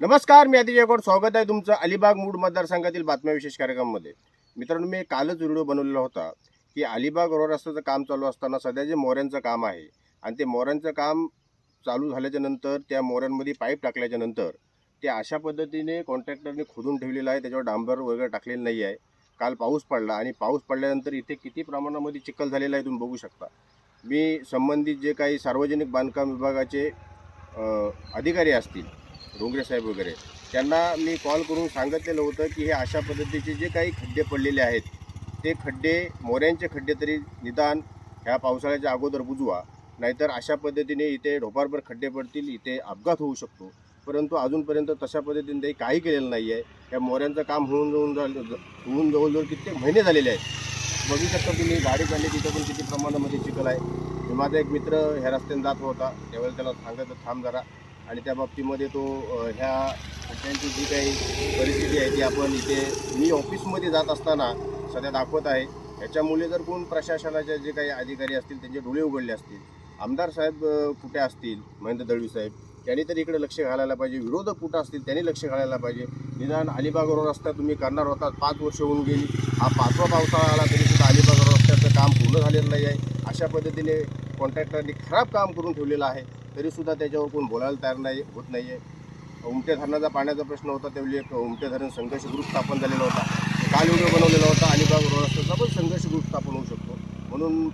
नमस्कार मी अतिजय कोट स्वागत आहे तुमचं अलिबाग मूड मतदारसंघातील बातम्या विशेष कार्यक्रमामध्ये. मित्रांनो मी कालच व्हिडिओ बनवलेला होता की अलिबाग रोड रस्त्याचं काम चालू असताना सध्या जे मोऱ्यांचं काम आहे आणि ते मोऱ्यांचं काम चालू झाल्याच्यानंतर त्या मोऱ्यांमध्ये पाईप टाकल्याच्या नंतर ते अशा पद्धतीने कॉन्ट्रॅक्टरने खोदून ठेवलेलं आहे. त्याच्यावर डांबर वगैरे टाकलेलं नाही आहे. काल पाऊस पडला आणि पाऊस पडल्यानंतर इथे किती प्रमाणामध्ये चिखल झालेला आहे तुम्ही बघू शकता. मी संबंधित जे काही सार्वजनिक बांधकाम विभागाचे अधिकारी असतील डोंगरे साहेब वगैरे त्यांना मी कॉल करून सांगितलेलं होतं की हे अशा पद्धतीचे जे काही खड्डे पडलेले आहेत ते खड्डे मोऱ्यांचे खड्डे तरी निदान ह्या पावसाळ्याच्या अगोदर बुजवा. नाहीतर अशा पद्धतीने इथे ढोपारभर खड्डे पडतील इथे अपघात होऊ शकतो. परंतु अजूनपर्यंत तशा पद्धतीने ते काही केलेलं नाही आहे या मोऱ्यांचं काम होऊन जाऊन झालं होऊन जवळजवळ कित्येक महिने झालेले आहेत. बघू शकता तुम्ही गाडी चालली तिथं पण किती प्रमाणामध्ये चिखल आहे. मी माझा एक मित्र ह्या रस्त्याने जात होता त्यावेळेला त्याला सांगायचं थांब जरा आणि त्या बाबतीमध्ये तो ह्या खड्ड्यांची जी काही परिस्थिती आहे ती आपण इथे मी ऑफिसमध्ये जात असताना सध्या दाखवत आहे. ह्याच्यामुळे जर कोण प्रशासनाचे जे काही अधिकारी असतील त्यांचे डोळे उघडले असतील आमदार साहेब कुठे असतील महेंद्र दळवी साहेब त्यांनी तर इकडे लक्ष घालायला पाहिजे विरोधक कुठं असतील त्यांनी लक्ष घालायला पाहिजे. निदान अलिबाग रोड रस्ता तुम्ही करणार होता पाच वर्ष होऊन गेली. हा पाचवा पावसाळा आला तरी सुद्धा अलिबाग रोड रस्त्याचं काम पूर्ण झालेलं नाही आहे. अशा पद्धतीने कॉन्ट्रॅक्टरांनी खराब काम करून ठेवलेलं आहे. तरीसुद्धा त्याच्यावर कोण बोलायला तयार नाही होत नाही आहे उमटे धरणाचा पाण्याचा प्रश्न होता त्यावेळी एक उमटे धरण संघर्ष ग्रुप स्थापन झालेला होता. काल व्हिडिओ बनवलेला होता अलिबाग रोड रस्त्याचा पण संघर्ष ग्रुप स्थापन होऊ शकतो. म्हणून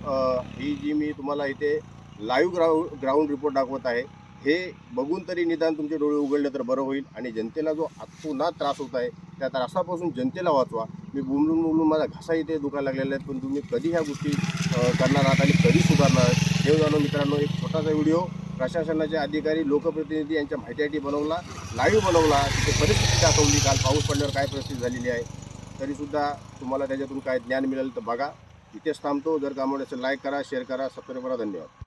ही जी मी तुम्हाला इथे लाईव्ह ग्राउंड ग्राउंड रिपोर्ट दाखवत आहे हे बघून तरी निदान तुमचे डोळे उघडले तर बरं होईल आणि जनतेला जो आतोनात त्रास होत आहे त्या त्रासापासून जनतेला वाचवा. मी बोलून बोलून माझा घासा इथे दुखायला लागलेला आहे पण तुम्ही कधी ह्या गोष्टी करणार आहात आणि कधी सुधारणार आहात हे जाणून मित्रांनो एक छोटासा व्हिडिओ प्रशासनाचे अधिकारी लोकप्रतिनिधी यांच्या माहितीसाठी बनवला लाईव्ह बनवला. तिथे परिस्थिती दाखवली. काल पाऊस पडल्यावर काय परिस्थिती झालेली आहे तरीसुद्धा तुम्हाला त्याच्यातून काय ज्ञान मिळेल तर बघा. इथेच थांबतो. जर कामावर असेल लाईक करा शेअर करा. सबस्क्राईब करा. धन्यवाद.